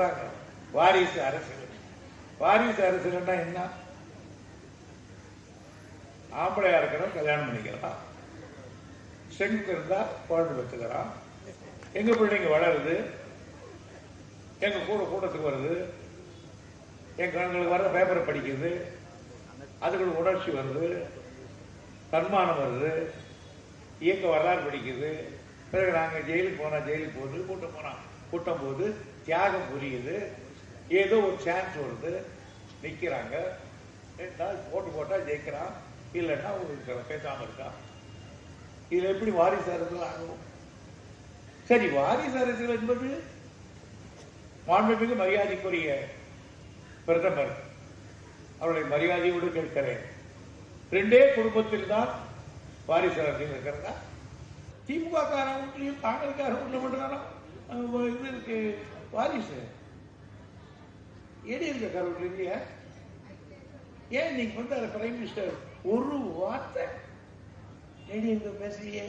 சொல்றாங்க வாரிசு அரசியல் வாரிசு அரசியல்னா என்ன? ஆம்பளையா இருக்கிறோம் கல்யாணம் பண்ணிக்கலாம். ஸ்ட்ரென்த் இருந்தா குழந்தை பெற்றுக்கிறான் எங்க பிள்ளைங்க வளருது எங்க கூட கூட்டத்துக்கு வருது என் கண்களுக்கு வர்ற பேப்பரை படிக்குது அதுக்கு உணர்ச்சி வருது தன்மானம் வருது இயக்க வரலாறு படிக்குது. பிறகு நாங்கள் ஜெயிலுக்கு போனால் ஜெயிலுக்கு போகுது கூட்டம் போனால் கூட்டம் போகுது. தியாகம் புரியுது. ஏதோ ஒரு சான்ஸ் வருது. நிற்கிறாங்க போட்டு போட்டால் ஜெயிக்கிறான். இல்லைன்னா உங்களுக்கு பேசாமல் இருக்கான் இதில் எப்படி வாரிசு அரசியல் ஆகும்? சரி வாரிசு அரசியல் என்பது மாண்புமிகு மரியாதைக்குரிய பிரதமர் அவருடைய மரியாதையோடு கேட்கிறேன். ரெண்டே குடும்பத்தில் தான் வாரிசு அரசியல் இருக்கிறதா? திமுக காரன் ஒன்றையும் காங்கிரஸ் காரன் ஒன்று மட்டும்தானா இது இருக்கு. வாரிசு. எடி இருக்க கார இல்லையா? ஏன் நீங்க வந்து அதை பிரைம் மினிஸ்டர் ஒரு வார்த்தை எடி இருக்க பேசலையே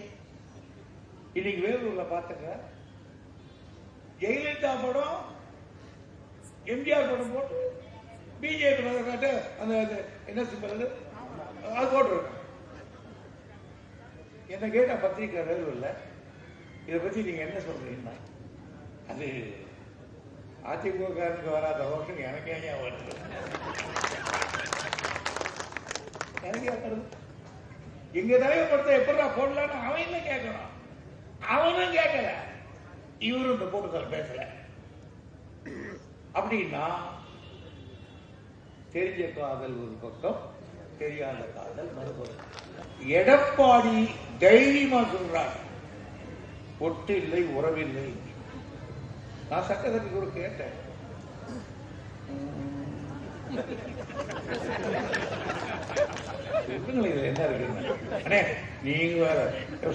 இன்னைக்கு வேலூர்ல பாத்துங்க. ஜெயலலிதா படம் எம்ஜிஆர் படம் போட்டு பிஜேபி அந்த என்ன சொல்றது அது? அது போட்டுருக்காங்க என்ன கேட்ட பத்திரிக்கை வேலூர்ல இதை பத்தி நீங்க என்ன சொல்றீங்கன்னா அது அதிமுகக்காரனுக்கு வராத ரோஷன் எனக்கே ஏன் வருது? எனக்கு ஏன் வருது? எங்க தலைவர் படத்தை எப்படா போடலான்னு அவன் என்ன கேட்கணும் அவனும் கேட்கல இவரும் இந்த கூட்டத்தில் பேசல. அப்படின்னா தெரிஞ்ச காதல் ஒரு பக்கம் தெரியாத காதல் மறுபக்கம். எடப்பாடி தைரியமா சொல்றார். ஒட்டு இல்லை உறவில்லை நான் சட்டசபை கூட கேட்டேன். சொல்லுங்களேன் இதுல என்ன இருக்குன்னு. அண்ணே நீங்க வேற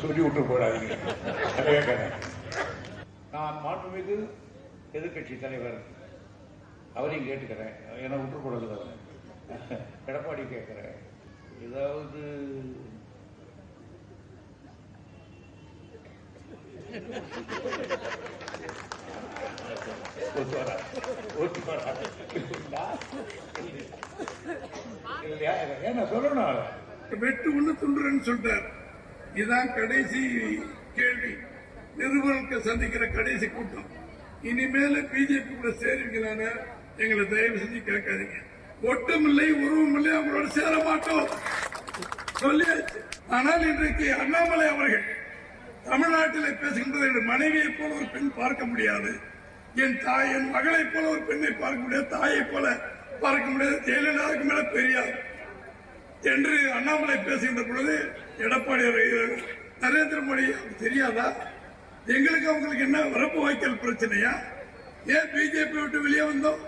சொல்லி விட்டு போடாதீங்க. அதை கேட்கறேன் நான் மாண்புமிகு எதிர்க்கட்சி தலைவர். அவரையும் கேட்டுக்கிறேன். ஏன்னா விட்டு அவரை. எடப்பாடி கேட்குறேன். ஏதாவது ஒத்து வரா ஒத்து வரா இல்லையா ஏன்னா சொல்லணும் வெட்டு ஒண்ணு துண்டுறன்னு சொல்றார். இதுதான் கடைசி கேள்வி. நிறுவனத்தை சந்திக்கிற கடைசி கூட்டம். இனிமேல பிஜேபி கூட சேருவீங்களான்னு எங்களை தயவு செஞ்சு கேட்காதீங்க. ஒட்டும் இல்லை உருவம் இல்லை அவங்களோட சேர மாட்டோம். சொல்லியாச்சு. ஆனால் இன்றைக்கு அண்ணாமலை அவர்கள் தமிழ்நாட்டில் பேசுகின்றது என் மனைவியை போல ஒரு பெண் பார்க்க முடியாது. என் தாய் என் மகளை போல ஒரு பெண்ணை பார்க்க முடியாது தாயை போல பார்க்க முடியாது. ஜெயலலிதாவுக்கு மேல பெரியார். என்று அண்ணாமலை பேசுகின்ற பொழுது எடப்பாடி நரேந்திர மோடி தெரியாதா? எங்களுக்கு அவங்களுக்கு என்ன வரப்பு வாய்க்கால் பிரச்சனையா? ஏன் பிஜேபி விட்டு வெளியே வந்தோம்?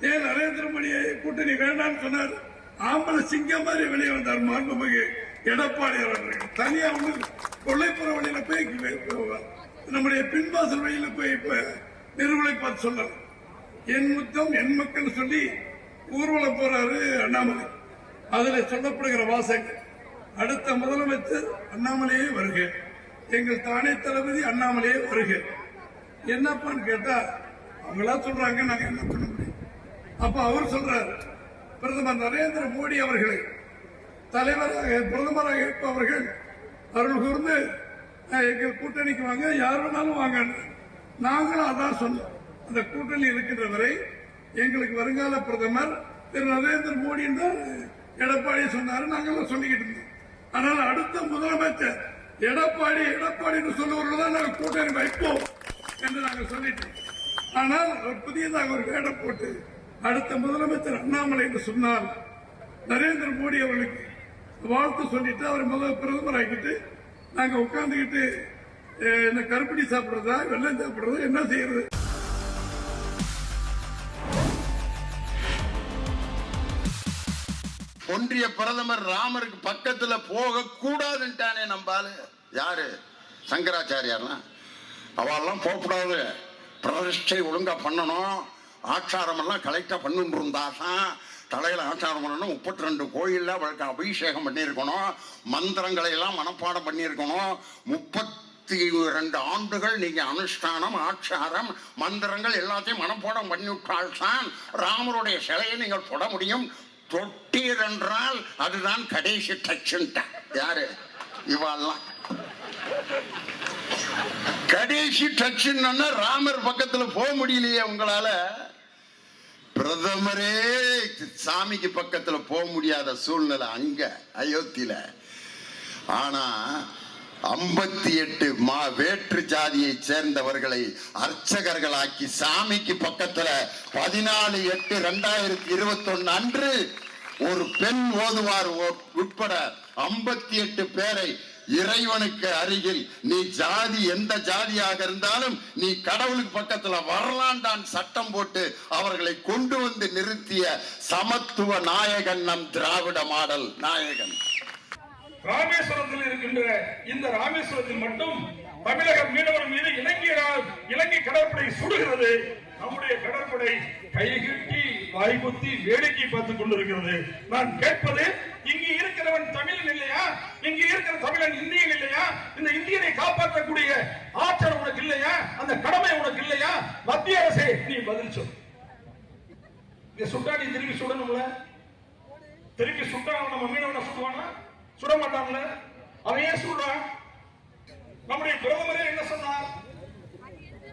ஏன் நரேந்திர மோடியை கூட்டணி வேண்டாம்னு சொன்னார்? ஆம்பளை சிங்கம் மாதிரி வெளியே வந்தார் மாண்புமிகு எடப்பாடி அவர்கள். தனியா ஒண்ணு கொள்ளைப்புற வழியில போய் நம்முடைய பின்வாசல் வழியில போய் இப்ப நிறுவனை பார்த்து சொன்னார். என் முத்தம் என் மக்கள் சொல்லி ஊர்வலம் போறாரு அண்ணாமலை. அதுல சொல்லப்படுகிற வாசகம் அடுத்த முதலமைச்சர் அண்ணாமலையே வருக. எங்கள் தானே தளபதி அண்ணாமலையே வருக. என்னப்பான்னு கேட்டா அவங்களா சொல்றாங்க நாங்க என்ன பண்ண முடியும்? அப்ப அவர் சொல்றாரு பிரதமர் நரேந்திர மோடி அவர்களை தலைவராக பிரதமராக இருப்பவர்கள் அருள் கூர்ந்து எங்கள் கூட்டணிக்கு வாங்க யார் வேணாலும் வாங்க நாங்களும் அதான் சொன்னோம். அந்த கூட்டணி இருக்கின்ற வரை எங்களுக்கு வருங்கால பிரதமர் திரு நரேந்திர மோடி தான் எடப்பாடி சொன்னாரு நாங்களும் சொல்லிக்கிட்டு இருந்தோம். ஆனால் அடுத்த முதலமைச்சர் எடப்பாடி எடப்பாடின்னு சொல்லுவவர்கள் தான் நாங்கள் கூட்டணி வைப்போம் என்று நாங்கள் சொல்லிட்டோம். ஆனால் அவர் புதியதாக ஒரு வேடம் போட்டு அடுத்த முதலமைச்சர் அண்ணாமலை என்று சொன்னால் நரேந்திர மோடி அவர்களுக்கு வாழ்த்து சொல்லிட்டு அவர் முதல் பிரதமர் ஆக்கிட்டு நாங்கள் உட்கார்ந்துக்கிட்டு என்ன கருப்படி சாப்பிடுறதா வெள்ளம் சாப்பிடுறதா என்ன செய்யறது? ஒன்றிய பிரதமர் ராமருக்கு பக்கத்துல போக கூடாதுன்ட்டானே நம்பாலு யாரு? சங்கராச்சாரியார்லாம் அவெல்லாம் போகக்கூடாது. பிரதிஷ்டை ஒழுங்கா பண்ணணும். ஆச்சாரம் எல்லாம் கலெக்டா பண்ணும் இருந்தாதான் தலையில ஆச்சாரம் பண்ணணும். முப்பத்தி ரெண்டு கோயில்ல அவளுக்கு அபிஷேகம் பண்ணியிருக்கணும். மந்திரங்களை எல்லாம் மனப்பாடம் பண்ணியிருக்கணும். முப்பத்தி இருபத்தி ரெண்டு ஆண்டுகள் நீங்க அனுஷ்டானம் ஆச்சாரம் மந்திரங்கள் எல்லாத்தையும் மனப்போடம் பண்ணிவிட்டால் தான் ராமருடைய சிலையை நீங்கள் தொட முடியும். தொட்டீர் என்றால் அதுதான் கடைசி டச்சுன்ட்ட. யாரு? இவாள்லாம். கடைசி டச்சுன்னு ராமர் பக்கத்துல போக முடியலையே உங்களால. பிரதமரே சாமிக்கு பக்கத்துல போக முடியாத சூழ்நிலை அங்க அயோத்தியில. ஆனா ஐம்பத்தி எட்டு மா வேற்று ஜாதியை சேர்ந்தவர்களை அர்ச்சகர்களாக்கி சாமிக்கு பக்கத்துல பதினாலு எட்டு ரெண்டாயிரத்தி இருபத்தி அன்று ஒரு பெண் ஓதுவார் உட்பட ஐம்பத்தி எட்டு பேரை இறைவனுக்கு அருகில் நீ ஜாதி எந்த ஜாதியாக இருந்தாலும் நீ கடவுளுக்கு பக்கத்துல வரலாண்டான் சட்டம் போட்டு அவர்களை கொண்டு வந்து நிறுத்திய சமத்துவ நாயகன் நம் திராவிட மாடல் நாயகன். ராமேஸ்வரத்தில் இருக்கின்ற இந்த ராமேஸ்வரத்தில் மட்டும் தமிழக மீனவர் மீது இலங்கையினால் இலங்கை கடற்படை சுடுகிறது. நம்முடைய கடற்படை கைகட்டி வாய்குத்தி வேடிக்கை பார்த்துக் கொண்டிருக்கிறது. நான் கேட்பது இங்கு இருக்கிறவன் தமிழன் இல்லையா? இங்கு இருக்கிற தமிழன் இந்தியன் இல்லையா? இந்த இந்தியனை காப்பாற்றக்கூடிய ஆற்றல் உனக்கு இல்லையா? அந்த கடமை உனக்கு இல்லையா? மத்திய அரசே நீ பதில் சொல். சுட்டா நீ திருப்பி சுடணும்ல? திருப்பி சுட்டா நம்ம மீனவனை சுடுவானா சுட மாட்டாங்களே அவன் ஏன் சொல்றான் நம்முடைய பிரதமரே என்ன சொன்னார்?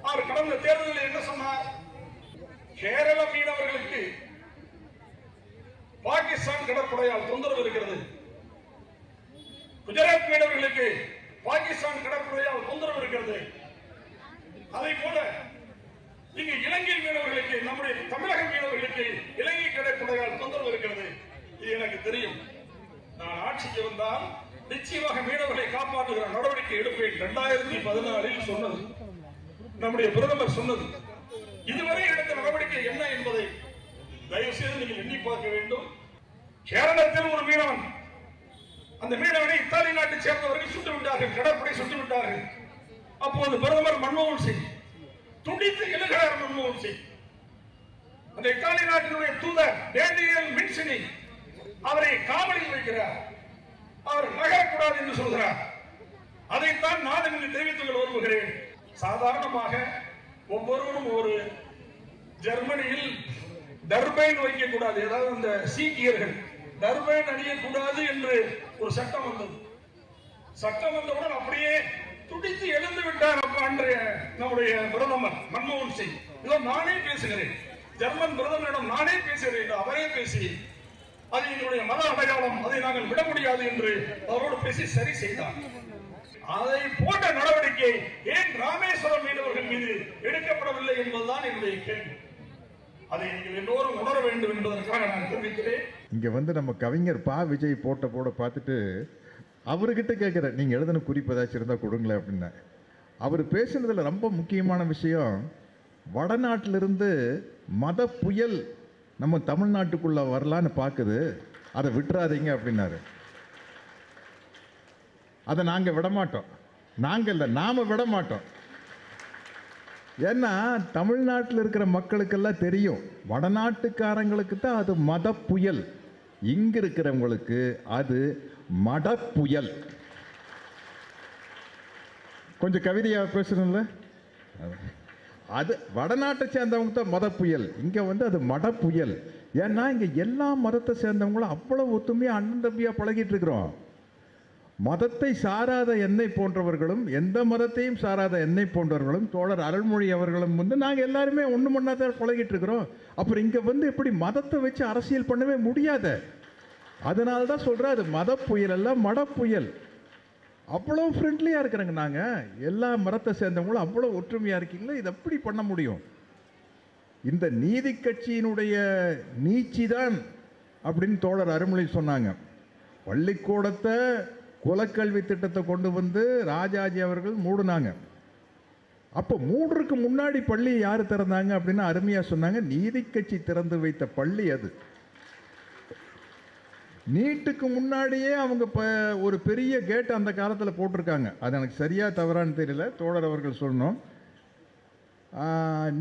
அவர் கடந்த தேர்தலில் என்ன சொன்னார்? கேரள மீனவர்களுக்கு பாகிஸ்தான் கடற்படையால் தொந்தரவு இருக்கிறது. குஜராத் மீனவர்களுக்கு பாகிஸ்தான் கடற்படையால் தொந்தரவு இருக்கிறது. அதை போல இங்கு இலங்கை மீனவர்களுக்கு நம்முடைய தமிழக மீனவர்களுக்கு இலங்கை கடற்படையால் தொந்தரவு இருக்கிறது. இது எனக்கு தெரியும். நான் ஆட்சிக்கு வந்தால் நிச்சயமாக மீனவர்களை காப்பாற்றுகிற நடவடிக்கை எடுப்பேன். இரண்டாயிரத்தி பதினாறில் சொன்னது நம்முடைய பிரதமர் சொன்னது. இதுவரை எடுத்த நடவடிக்கை என்ன என்பதை தயவு செய்து நீங்கள் எண்ணி பார்க்க வேண்டும். கேரளத்தில் ஒரு மீனவன் அந்த மீனவனை இத்தாலி நாட்டை சேர்ந்தவர்கள் சுட்டு விட்டார்கள் கடற்படை சுட்டு விட்டார்கள். அப்போது பிரதமர் மன்மோகன் சிங் துடித்து எழுகிறார் மன்மோகன் சிங். அந்த இத்தாலி நாட்டினுடைய தூதர் டேனியல் மின்சினி அவரை காவலில் வைக்கிறார். அவர் நகரக்கூடாது என்று சொல்கிறார். அதைத்தான் நான் இங்கு தெரிவித்துக் கொள்ள விரும்புகிறேன். சாதாரணமாக ஒவ்வொருவரும் ஒரு ஜெர்மனியில் டர்பைன் வைக்கக்கூடாது. ஏதாவது இந்த சீக்கியர்கள் டர்பைன் அணியக்கூடாது என்று ஒரு சட்டம் வந்தது. சட்டம் வந்தவுடன் அப்படியே துடித்து எழுந்து விட்டார் அப்ப அன்றைய நம்முடைய பிரதமர் மன்மோகன் சிங். இதோ நானே பேசுகிறேன். ஜெர்மன் பிரதமரிடம் நானே பேசுகிறேன் என்று அவரே பேசி அது எங்களுடைய மத அடையாளம் அதை நாங்கள் விட முடியாது என்று அவரோடு பேசி சரி செய்தார். அதை போன்ற நடவடிக்கை ஏன் ராமேஸ்வரம் மீனவர்கள் மீது எடுக்கப்படவில்லை என்பதுதான் என்னுடைய கேள்வி. அதை நீங்கள் எல்லோரும் உணர வேண்டும் என்பதற்காக நான் தெரிவிக்கிறேன். இங்க வந்து நம்ம கவிஞர் பா. விஜய் போட்ட போட பார்த்துட்டு அவர்கிட்ட கேட்குறேன் நீங்க எழுதின குறிப்பு ஏதாச்சும் இருந்தால் கொடுங்களேன் அப்படின்னா. அவர் பேசுனதுல ரொம்ப முக்கியமான விஷயம் வடநாட்டிலிருந்து மத புயல் நம்ம தமிழ்நாட்டுக்குள்ள வரலான்னு பார்க்குது அதை விட்டுறாதீங்க அப்படின்னாரு. அதை நாங்கள் விட மாட்டோம் இல்லை நாம் விட மாட்டோம் ஏன்னா தமிழ்நாட்டில் இருக்கிற மக்களுக்கெல்லாம் தெரியும் வடநாட்டுக்காரங்களுக்கு தான் அது மத புயல் இங்க இருக்கிறவங்களுக்கு அது மட புயல் கொஞ்சம் கவிதையாக பேசணும்ல? அது வடநாட்டை சேர்ந்தவங்க தான் மத புயல் இங்கே வந்து அது மட புயல் ஏன்னா இங்கே எல்லா மதத்தை சேர்ந்தவங்களும் அவ்வளோ ஒத்துமையாக அண்ணன் தம்பியாக பழகிட்டு இருக்கிறோம். மதத்தை சாராத என்னை போன்றவர்களும் எந்த மதத்தையும் சாராத என்னை போன்றவர்களும் தோழர் அருள்மொழி அவர்களும் வந்து நாங்கள் எல்லாருமே ஒன்று மண்ணா தான் பழகிட்டு இருக்கிறோம். அப்புறம் இங்கே வந்து இப்படி மதத்தை வச்சு அரசியல் பண்ணவே முடியாத? அதனால தான் சொல்கிறேன் அது மத புயல் அல்ல மட புயல் அவ்வளோ ஃப்ரெண்ட்லியாக இருக்கிறாங்க நாங்கள் எல்லா மரத்தை சேர்ந்தவங்களும் அவ்வளோ ஒற்றுமையாக இருக்கீங்களா இது எப்படி பண்ண முடியும்? இந்த நீதி கட்சியினுடைய நீச்சி தான் அப்படின்னு தோழர் அருமொழி சொன்னாங்க. பள்ளிக்கூடத்தை குலக்கல்வி திட்டத்தை கொண்டு வந்து ராஜாஜி அவர்கள் மூடுனாங்க. அப்போ மூன்றுக்கு முன்னாடி பள்ளி யார் திறந்தாங்க அப்படின்னு அருமையாக சொன்னாங்க. நீதி கட்சி திறந்து வைத்த பள்ளி அது. நீட்டுக்கு முன்னாடியே அவங்க இப்போ ஒரு பெரிய கேட் அந்த காலத்தில் போட்டிருக்காங்க. அது எனக்கு சரியாக தவறான்னு தெரியல. தோழர் அவர்கள் சொல்லணும்.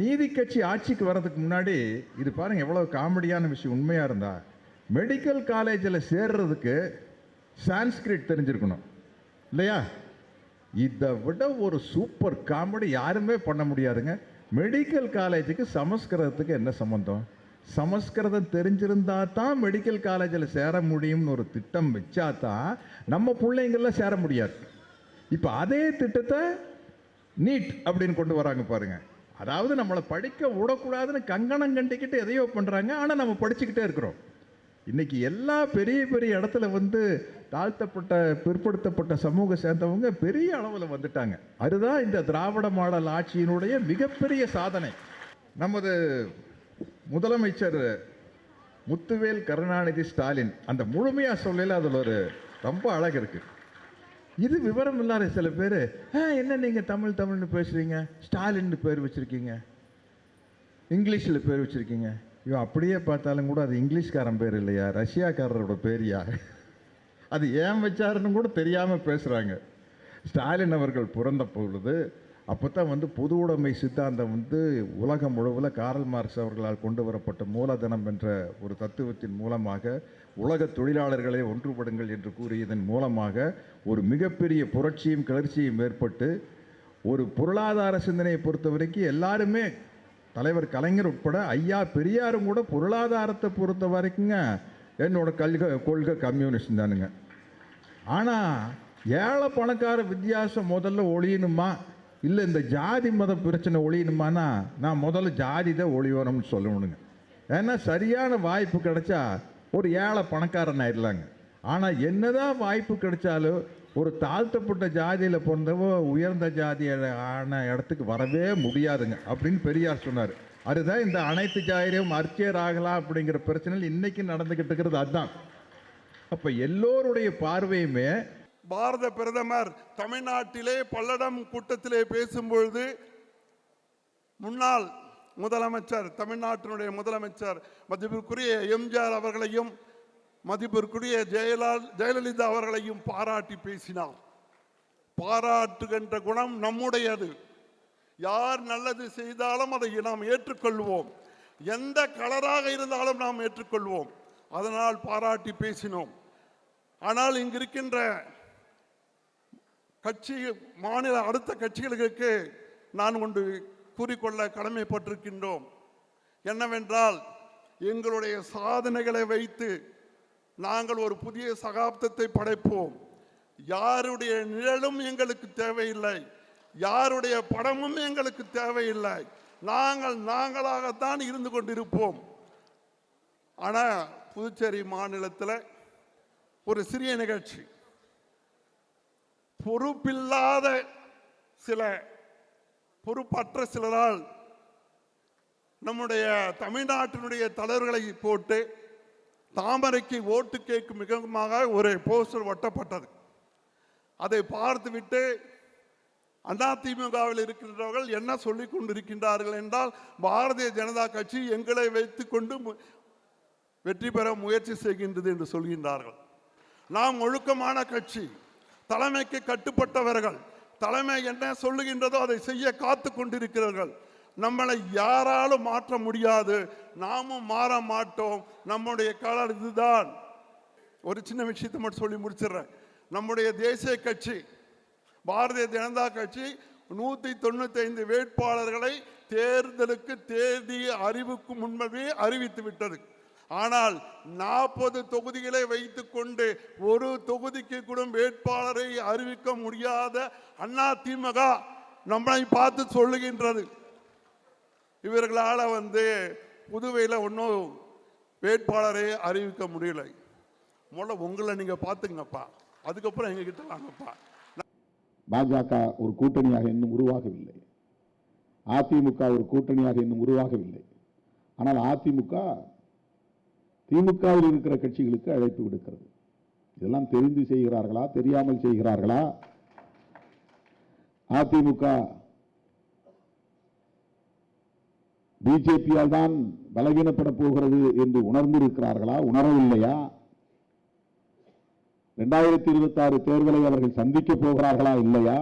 நீதி கட்சி ஆட்சிக்கு வர்றதுக்கு முன்னாடி இது பாருங்கள் எவ்வளோ காமெடியான விஷயம் உண்மையாக இருந்தா. மெடிக்கல் காலேஜில் சேர்றதுக்கு சான்ஸ்கிரிட் தெரிஞ்சிருக்கணும். இல்லையா? இதை விட ஒரு சூப்பர் காமெடி யாருமே பண்ண முடியாதுங்க. மெடிக்கல் காலேஜுக்கு சமஸ்கிருதத்துக்கு என்ன சம்மந்தம் சமஸ்கிருதம் தெரிஞ்சிருந்தா தான் மெடிக்கல் காலேஜில் சேர முடியும்னு ஒரு திட்டம் வச்சா தான் நம்ம பிள்ளைங்களில் சேர முடியாது. இப்போ அதே திட்டத்தை நீட் அப்படின்னு கொண்டு வராங்க பாருங்கள் அதாவது நம்மளை படிக்க விடக்கூடாதுன்னு கங்கணம் கண்டிக்கிட்டு எதையோ பண்ணுறாங்க ஆனால் நம்ம படிச்சுக்கிட்டே இருக்கிறோம். இன்றைக்கி எல்லா பெரிய பெரிய இடத்துல வந்து தாழ்த்தப்பட்ட பிற்படுத்தப்பட்ட சமூக சேர்ந்தவங்க பெரிய அளவில் வந்துட்டாங்க. அதுதான் இந்த திராவிட மாடல் ஆட்சியினுடைய மிகப்பெரிய சாதனை. நமது முதலமைச்சர் முத்துவேல் கருணாநிதி ஸ்டாலின் அந்த முழுமையாக சொல்லல அதில் ஒரு ரொம்ப அழகு இருக்குது இது விவரம் இல்லாத சில பேர் என்ன நீங்கள் தமிழ் தமிழ்னு பேசுகிறீங்க ஸ்டாலின்னு பேர் வச்சுருக்கீங்க. இங்கிலீஷில் பேர் வச்சுருக்கீங்க. ஐயோ அப்படியே பார்த்தாலும் கூட அது இங்கிலீஷ்காரன் பேர் இல்லையா? ரஷ்யாக்காரரோட பேரியா அது ஏன் வச்சாருன்னு கூட தெரியாமல் பேசுகிறாங்க ஸ்டாலின் அவர்கள் பிறந்த பொழுது அப்போ தான் வந்து பொது உடைமை சித்தாந்தம் வந்து உலகம் முழுவதும் காரல் மார்க்ஸ் அவர்களால் கொண்டு வரப்பட்ட மூலதனம் என்ற ஒரு தத்துவத்தின் மூலமாக உலக தொழிலாளர்களை ஒன்றுபடுங்கள் என்று கூறியதன் மூலமாக ஒரு மிகப்பெரிய புரட்சியும் கிளர்ச்சியும் ஏற்பட்டு ஒரு பொருளாதார சிந்தனையை பொறுத்த வரைக்கும் எல்லாருமே தலைவர் கலைஞர் உட்பட ஐயா பெரியாரும் கூட பொருளாதாரத்தை பொறுத்த வரைக்குங்க என்னோட கல்க கொள்கை கம்யூனிஸ்ட் தானுங்க. ஆனால் ஏழை பணக்கார வித்தியாசம் முதல்ல ஒழியணுமா? இல்லை இந்த ஜாதி மத பிரச்சனை ஒழியணுமானா நான் முதல்ல ஜாதி தான் ஒழியணும்னு சொல்லணுங்க. ஏன்னா சரியான வாய்ப்பு கிடைச்சா ஒரு ஏழை பணக்காரன் ஆயிடலாங்க. ஆனால் என்னதான் வாய்ப்பு கிடைச்சாலும் ஒரு தாழ்த்தப்பட்ட ஜாதியில் பிறந்தவோ உயர்ந்த ஜாதி ஆன இடத்துக்கு வரவே முடியாதுங்க அப்படின்னு பெரியார் சொன்னார். அதுதான் இந்த அனைத்து ஜாதியும் அர்ச்சியர் ஆகலாம் அப்படிங்கிற பிரச்சனையில் இன்றைக்கும் நடந்துக்கிட்டு இருக்கிறது அதுதான் அப்போ எல்லோருடைய பார்வையுமே பாரத பிரதமர் தமிழ்நாட்டிலே பல்லடம் கூட்டத்திலே பேசும்பொழுது முன்னாள் முதலமைச்சர் தமிழ்நாட்டினுடைய முதலமைச்சர் மதிப்பிற்குரிய எம்ஜிஆர் அவர்களையும் மதிப்பிற்குரிய ஜெயலால் ஜெயலலிதா அவர்களையும் பாராட்டி பேசினார். பாராட்டுகின்ற குணம் நம்முடையது. யார் நல்லது செய்தாலும் அதை நாம் ஏற்றுக்கொள்வோம். எந்த கலராக இருந்தாலும் நாம் ஏற்றுக்கொள்வோம். அதனால் பாராட்டி பேசினோம். ஆனால் இங்கு இருக்கின்ற கட்சி மாநில அடுத்த கட்சிகளுக்கு நான் ஒன்று கூறிக்கொள்ள கடமைப்பட்டிருக்கின்றோம். என்னவென்றால் எங்களுடைய சாதனைகளை வைத்து நாங்கள் ஒரு புதிய சகாப்தத்தை படைப்போம். யாருடைய நிழலும் எங்களுக்கு தேவையில்லை. யாருடைய படமும் எங்களுக்கு தேவையில்லை. நாங்கள் நாங்களாகத்தான் இருந்து கொண்டிருப்போம். ஆனால் புதுச்சேரி மாநிலத்தில் ஒரு சிறிய நிகழ்ச்சி. பொறுப்பில்லாத சில பொறுப்பற்ற சிலரால் நம்முடைய தமிழ்நாட்டினுடைய தலைவர்களை போட்டு தாமரைக்கு ஓட்டு கேட்கும் மிகமாக ஒரு போஸ்டர் ஒட்டப்பட்டது. அதை பார்த்துவிட்டு அதிமுகவில் இருக்கின்றவர்கள் என்ன சொல்லிக் கொண்டிருக்கின்றார்கள் என்றால் பாரதிய ஜனதா கட்சி எங்களை வைத்துக்கொண்டு மு- வெற்றி பெற முயற்சி செய்கின்றது என்று சொல்கின்றார்கள். நாம் ஒழுக்கமான கட்சி தலைமைக்கு கட்டுப்பட்டவர்கள். தலைமை என்ன சொல்லுகின்றதோ அதை செய்ய காத்து கொண்டிருக்கிறார்கள். நம்மளை யாராலும் மாற்ற முடியாது. நாமும் மாற மாட்டோம். நம்முடைய காலம் இதுதான். ஒரு சின்ன விஷயத்தை மட்டும் சொல்லி முடிச்சிடுறேன். நம்முடைய தேசிய கட்சி பாரதிய ஜனதா கட்சி நூற்றி தொண்ணூத்தி ஐந்து வேட்பாளர்களை தேர்தலுக்கு தேதி அறிவுக்கு முன்பே அறிவித்து விட்டது. ஆனால் நாற்பது தொகுதிகளை வைத்துக்கொண்டு ஒரு தொகுதிக்கு கூட வேட்பாளரை அறிவிக்க முடியாத அண்ணா திமுக நம்மளை பார்த்து சொல்லுகின்றது. இவர்களால் வந்து புதுவையில் ஒன்றும் வேட்பாளரை அறிவிக்க முடியல. முதல்ல உங்களை நீங்கள் பார்த்துங்கப்பா. அதுக்கப்புறம் எங்ககிட்ட வாங்கப்பா. பாஜக ஒரு கூட்டணியாக இன்னும் உருவாகவில்லை. அதிமுக ஒரு கூட்டணியாக இன்னும் உருவாகவில்லை. ஆனால் அதிமுக திமுகவில் இருக்கிற கட்சிகளுக்கு அழைப்பு விடுக்கிறது. இதெல்லாம் தெரிந்து செய்கிறார்களா தெரியாமல் செய்கிறார்களா? அதிமுக பிஜேபியால் தான் பலவீனப்பட போகிறது என்று உணர்ந்திருக்கிறார்களா? உணரவில்லையா? இரண்டாயிரத்தி இருபத்தி ஆறு தேர்தலை அவர்கள் சந்திக்க போகிறார்களா? இல்லையா?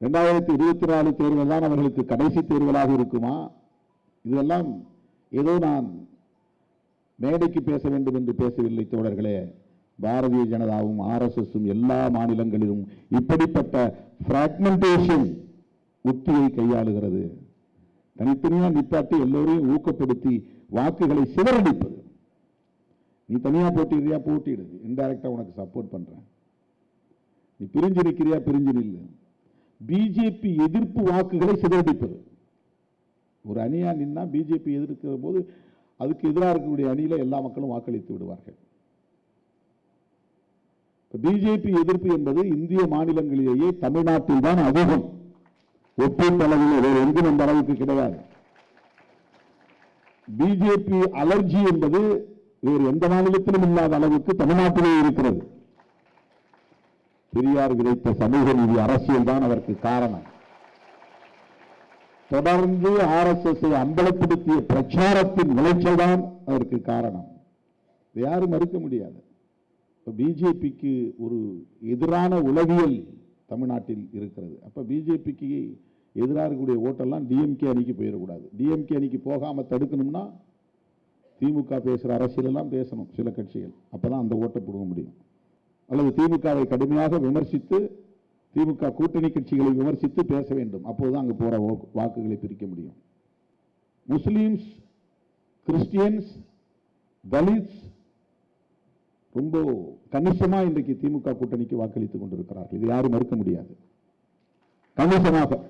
இரண்டாயிரத்தி இருபத்தி நாலு தேர்தல் தான் அவர்களுக்கு கடைசி தேர்தலாக இருக்குமா? இதெல்லாம் ஏதோ நான் மேடைக்கு பேச வேண்டும் என்று பேசவில்லை தோழர்களே பாரதிய ஜனதாவும் ஆர்எஸ்எஸும் எல்லா மாநிலங்களிலும் இப்படிப்பட்ட பிராக்மெண்டேஷன் உத்தியை கையாளுகிறது. தனித்தனியா நிப்பாட்டி எல்லோரையும் ஊக்கப்படுத்தி வாக்குகளை சிதறடிப்பது. நீ தனியா போட்டிடுறியா? போட்டிடு. இன்டைரக்டாக உனக்கு சப்போர்ட் பண்றேன். நீ பிரிஞ்சு நிற்கிறியா பிரிஞ்சு நில்லு. பிஜேபி எதிர்ப்பு வாக்குகளை சிதறடிப்பது. ஒரு அணியா நின்னா பிஜேபி எதிர்க்கிற போது அதுக்கு எதிராக இருக்கக்கூடிய அணியில எல்லா மக்களும் வாக்களித்து விடுவார்கள். பிஜேபி எதிர்ப்பு என்பது இந்திய மாநிலங்களிலேயே தமிழ்நாட்டில் தான் அதிகம். ஒப்பீட்டளவில் வேறு எங்கும் அந்த அளவுக்கு கிடையாது. பிஜேபி அலர்ஜி என்பது வேறு எந்த மாநிலத்திலும் இல்லாத அளவுக்கு தமிழ்நாட்டிலே இருக்கிறது. பெரியார் விதைத்த சமூக நீதி அரசியல் தான் அதற்கு காரணம். தொடர்ந்து ஆர்எஸ்எஸ் அம்பலப்படுத்திய பிரச்சாரத்தின் விளைச்சல் தான் அதற்கு காரணம். இதை யாரும் மறுக்க முடியாது. இப்போ பிஜேபிக்கு ஒரு எதிரான உளவியல் தமிழ்நாட்டில் இருக்கிறது. அப்போ பிஜேபிக்கு எதிராக இருக்கக்கூடிய ஓட்டெல்லாம் டிஎம்கே அணிக்கு போயிடக்கூடாது. டிஎம்கே அணிக்கு போகாமல் தடுக்கணும்னா திமுக பேசுகிற அரசியலெல்லாம் பேசணும் சில கட்சிகள். அப்போ தான் அந்த ஓட்டை பிடுங்க முடியும். அல்லது திமுகவை கடுமையாக விமர்சித்து திமுக கூட்டணி கட்சிகளை விமர்சித்து பேச வேண்டும். அப்போது அங்கே போற வாக்குகளை பிரிக்க முடியும். முஸ்லீம்ஸ் கிறிஸ்டியன்ஸ் தலித்ஸ் ரொம்ப கணிசமாக இன்றைக்கு திமுக கூட்டணிக்கு வாக்களித்துக் கொண்டிருக்கிறார்கள். இது யாரும் மறுக்க முடியாது. கணிசமாக.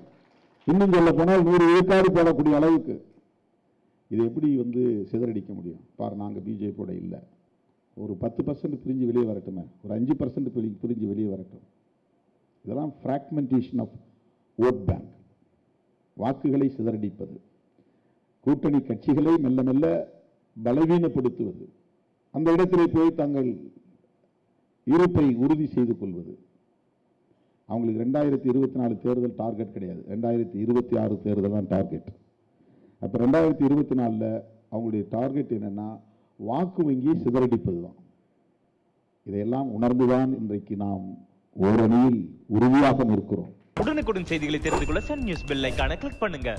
இன்னும் சொல்ல போனால் நூறு விழுக்காடு போடக்கூடிய அளவுக்கு. இது எப்படி வந்து சிதறடிக்க முடியும்? பாரு நாங்கள் பிஜேபியோட இல்லை. ஒரு பத்து பர்சன்ட் பிரிஞ்சு வெளியே வரட்டுமே. ஒரு அஞ்சு பர்சன்ட் பிரிஞ்சு வெளியே வரட்டும். இதெல்லாம் ஃப்ராக்மெண்டேஷன் ஆஃப் ஓட் பேங்க் வாக்குகளை சிதறடிப்பது. கூட்டணி கட்சிகளை மெல்ல மெல்ல பலவீனப்படுத்துவது. அந்த இடத்திலே போய் தங்கள் இருப்பை உறுதி செய்து கொள்வது. அவங்களுக்கு ரெண்டாயிரத்தி இருபத்தி நாலு தேர்தல் டார்கெட் கிடையாது. ரெண்டாயிரத்தி இருபத்தி ஆறு தேர்தல் தான் டார்கெட் அப்போ ரெண்டாயிரத்தி இருபத்தி நாலில் அவங்களுடைய டார்கெட் என்னென்னா வாக்கு வங்கியை சிதறடிப்பது தான் இதையெல்லாம் உணர்ந்துதான் இன்றைக்கு நாம் ஓரணியில் உறுதியாக நிற்கிறோம் உடனுக்குடன் செய்திகளை தெரிந்து கொள்ள சன் நியூஸ் பெல் ஐக்கான கிளிக் பண்ணுங்க.